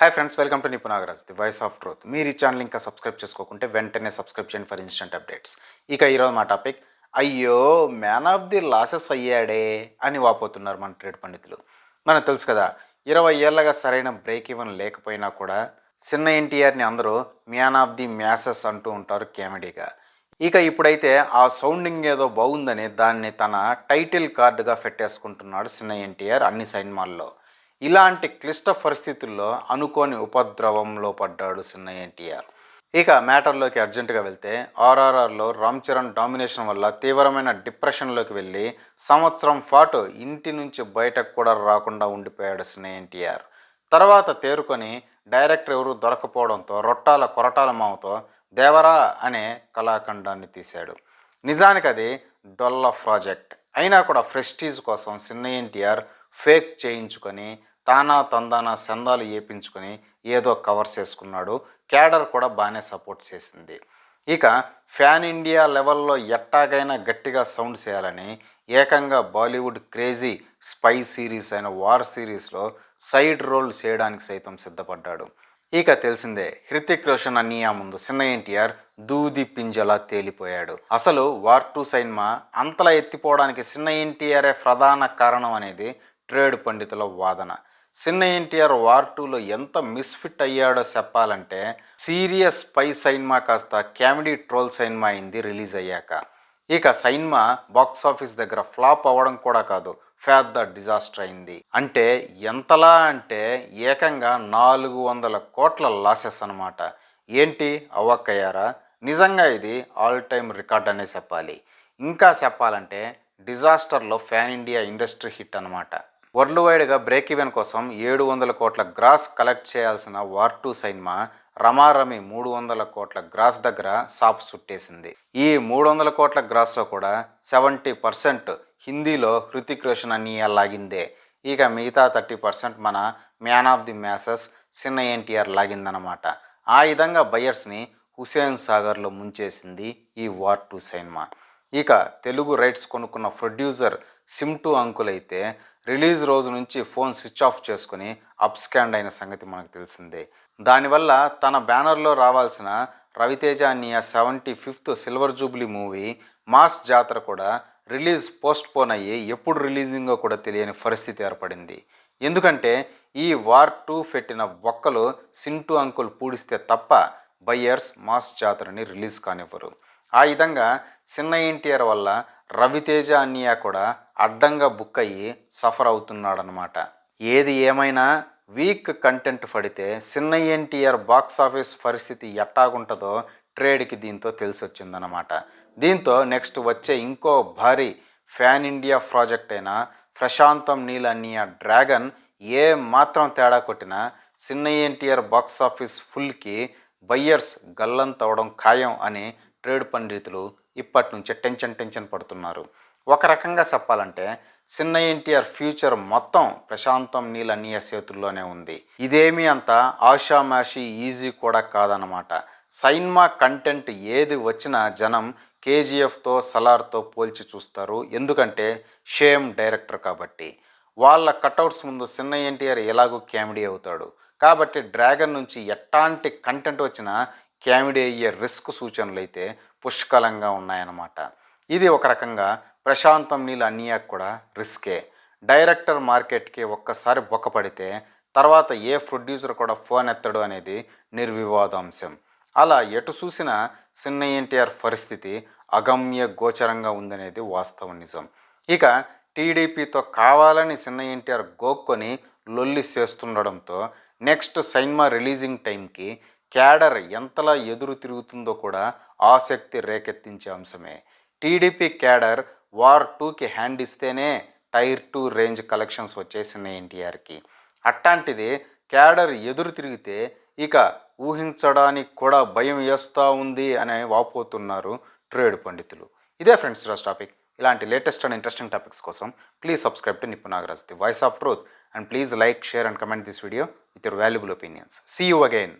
Hi friends welcome to Nipunagaraj the voice of truth మీరు ఈ channel ఇంకా subscribe చేసుకోకుంటే వెంటనే సబ్స్క్రైబ్ చేయండి ఫర్ ఇన్స్టెంట్ అప్డేట్స్ ఇక ఈరోజు మా టాపిక్ అయ్యో మ్యాన్ ఆఫ్ ది లాసెస్ అయ్యాడే అని వాపోతున్నారు మన ట్రేడ్ పండితులు. మనకు తెలుసు కదా ఇరవై ఏళ్ళగా సరైన బ్రేక్ ఇవన్ లేకపోయినా కూడా చిన్న ఎన్టీఆర్ని అందరూ మ్యాన్ ఆఫ్ ది మ్యాసెస్ అంటూ ఉంటారు కామెడీగా ఇక ఇప్పుడైతే ఆ సౌండింగ్ ఏదో బాగుందని దాన్ని తన టైటిల్ కార్డుగా పెట్టేసుకుంటున్నాడు చిన్న ఎన్టీఆర్ అన్ని సినిమాల్లో. ఇలాంటి క్లిష్ట పరిస్థితుల్లో అనుకోని ఉపద్రవంలో పడ్డాడు చిన్న ఎన్టీఆర్. ఇక మ్యాటర్లోకి అర్జెంటుగా వెళ్తే ఆర్ఆర్ఆర్లో రామ్ చరణ్ డామినేషన్ వల్ల తీవ్రమైన డిప్రెషన్లోకి వెళ్ళి సంవత్సరం పాటు ఇంటి నుంచి బయటకు కూడా రాకుండా ఉండిపోయాడు చిన్న ఎన్టీఆర్. తర్వాత తేరుకొని డైరెక్టర్ ఎవరు దొరకపోవడంతో రొట్టాల కొరటాల మామతో దేవరా అనే కళాఖండాన్ని తీశాడు. నిజానికి అది డొల్ల ప్రాజెక్ట్. అయినా కూడా ఫ్రెస్టీజ్ కోసం చిన్న ఎన్టీఆర్ ఫేక్ చేయించుకొని తానా తందానా సందాలు ఏపించుకొని ఏదో కవర్ చేసుకున్నాడు. క్యాడర్ కూడా బాగానే సపోర్ట్ చేసింది. ఇక ఫ్యాన్ ఇండియా లెవెల్లో ఎట్టాగైనా గట్టిగా సౌండ్ చేయాలని ఏకంగా బాలీవుడ్ క్రేజీ స్పై సిరీస్ అయిన వార్ సిరీస్లో సైడ్ రోల్ చేయడానికి సైతం సిద్ధపడ్డాడు. ఇక తెలిసిందే హృతిక్ రోషన్ అన్నియా ముందు చిన్న ఎన్టీఆర్ దూది పింజలా తేలిపోయాడు. అసలు వార్ టూ సినిమా అంతలా ఎత్తిపోవడానికి చిన్న ఎన్టీఆరే ప్రధాన కారణం అనేది ట్రేడ్ పండితుల వాదన. చిన్న ఎన్టీఆర్ వార్ టూలో ఎంత మిస్ఫిట్ అయ్యాడో చెప్పాలంటే సీరియస్ పై సైన్మా కాస్త కామెడీ ట్రోల్ సైన్మా అయింది రిలీజ్ అయ్యాక. ఇక సైన్మా బాక్స్ ఆఫీస్ దగ్గర ఫ్లాప్ అవ్వడం కూడా కాదు పెద్ద డిజాస్టర్ అయింది. అంటే ఎంతలా అంటే ఏకంగా నాలుగు వందల కోట్ల లాసెస్ అనమాట ఏంటి అవ్వక్కయ్యారా? నిజంగా ఇది ఆల్ టైమ్ రికార్డ్ అనే చెప్పాలి. ఇంకా చెప్పాలంటే డిజాస్టర్లో ఫ్యాన్ ఇండియా ఇండస్ట్రీ హిట్ అనమాట వరల్డ్ వైడ్గా బ్రేక్ ఈవెన్ కోసం ఏడు వందల కోట్ల గ్రాస్ కలెక్ట్ చేయాల్సిన వార్ టూ సైన్మా రమారమి మూడు వందల కోట్ల గ్రాస్ దగ్గర సాప్ చుట్టేసింది ఈ మూడు వందల కోట్ల గ్రాస్లో కూడా సెవెంటీ పర్సెంట్ హిందీలో హృతిక్ రోషన్ అని లాగిందే. ఇక మిగతా థర్టీ పర్సెంట్ మన మ్యాన్ ఆఫ్ ది మ్యాసెస్ చిన్న ఎన్టీఆర్ లాగిందనమాట ఆ విధంగా బయర్స్ని హుసేన్ సాగర్లో ముంచేసింది ఈ వార్ టూ సినిమా. ఇక తెలుగు రైట్స్ కొనుక్కున్న ప్రొడ్యూసర్ సిమ్టు అంకుల్ అయితే రిలీజ్ రోజు నుంచి ఫోన్ స్విచ్ ఆఫ్ చేసుకుని అప్స్కాండ్ అయిన సంగతి మనకు తెలిసిందే. దానివల్ల తన బ్యానర్లో రావాల్సిన రవితేజ అన్నయ్య seventy fifth silver jubilee movie mass Jathara కూడా రిలీజ్ పోస్ట్ పోన్ అయ్యి ఎప్పుడు రిలీజింగో కూడా తెలియని పరిస్థితి ఏర్పడింది. ఎందుకంటే ఈ వార్ టూ పెట్టిన ఒక్కలు సింటూ అంకుల్ పూడిస్తే తప్ప బయ్యర్స్ మాస్ జాతరని రిలీజ్ కానివ్వరు. ఆ విధంగా చిన్న ఎన్టీఆర్ వల్ల రవితేజ అన్నయ్య కూడా అడ్డంగా బుక్ అయ్యి సఫర్ అవుతున్నాడనమాట ఏది ఏమైనా వీక్ కంటెంట్ పడితే చిన్న ఎన్టీఆర్ బాక్స్ ఆఫీస్ పరిస్థితి ఎట్టాగుంటుందో ట్రేడ్కి దీంతో తెలిసొచ్చిందనమాట దీంతో నెక్స్ట్ వచ్చే ఇంకో భారీ ఫ్యాన్ ఇండియా ప్రాజెక్ట్ అయిన ప్రశాంతం నీలన్నీయ డ్రాగన్ ఏ మాత్రం తేడా కొట్టినా చిన్న ఎన్టీఆర్ బాక్స్ ఆఫీస్ ఫుల్కి బయ్యర్స్ గల్లంతవడం ఖాయం అని ట్రేడ్ పండితులు ఇప్పటి నుంచే టెన్షన్ టెన్షన్ పడుతున్నారు. ఒక రకంగా చెప్పాలంటే చిన్న ఎన్టీఆర్ ఫ్యూచర్ మొత్తం ప్రశాంతం నీళ్ళ అన్నయ్య చేతుల్లోనే ఉంది. ఇదేమీ అంత ఆషామాషి ఈజీ కూడా కాదనమాట సైన్మా కంటెంట్ ఏది వచ్చినా జనం కేజీఎఫ్తో సలార్తో పోల్చి చూస్తారు. ఎందుకంటే షేమ్ డైరెక్టర్ కాబట్టి. వాళ్ళ కటౌట్స్ ముందు చిన్న ఎన్టీఆర్ ఎలాగో కామెడీ అవుతాడు. కాబట్టి డ్రాగన్ నుంచి ఎట్లాంటి కంటెంట్ వచ్చినా కామెడీ అయ్యే రిస్క్ సూచనలు అయితే పుష్కలంగా ఉన్నాయన్నమాట. ఇది ఒక రకంగా ప్రశాంతం నీళ్ళు అన్నయ్యకు కూడా రిస్కే. డైరెక్టర్ మార్కెట్కి ఒక్కసారి బొక్కపడితే తర్వాత ఏ ప్రొడ్యూసర్ కూడా ఫోన్ ఎత్తడు అనేది నిర్వివాదాంశం. అలా ఎటు చూసినా చిన్న ఎన్టీఆర్ పరిస్థితి అగమ్య గోచరంగా ఉందనేది వాస్తవ నిజం. ఇక టీడీపీతో కావాలని చిన్న ఎన్టీఆర్ గోక్కొని లొల్లి చేస్తుండడంతో నెక్స్ట్ సైన్మా రిలీజింగ్ టైంకి క్యాడర్ ఎంతలా ఎదురు తిరుగుతుందో కూడా ఆసక్తి రేకెత్తించే అంశమే. టీడీపీ క్యాడర్ వార్ టూకి హ్యాండ్ ఇస్తేనే టైర్ టూ రేంజ్ కలెక్షన్స్ వచ్చేసినాయి ఎన్టీఆర్కి. అట్లాంటిది క్యాడర్ ఎదురు తిరిగితే ఇక ఊహించడానికి కూడా భయం వేస్తూ ఉంది అని వాపోతున్నారు ట్రేడ్ పండితులు. ఇదే ఫ్రెండ్స్ ఈరోజు టాపిక్. ఇలాంటి లేటెస్ట్ అండ్ ఇంట్రెస్టింగ్ టాపిక్స్ కోసం please subscribe to Nippu Nagaraj the voice of truth and please like share and comment this video with your valuable opinions. See you again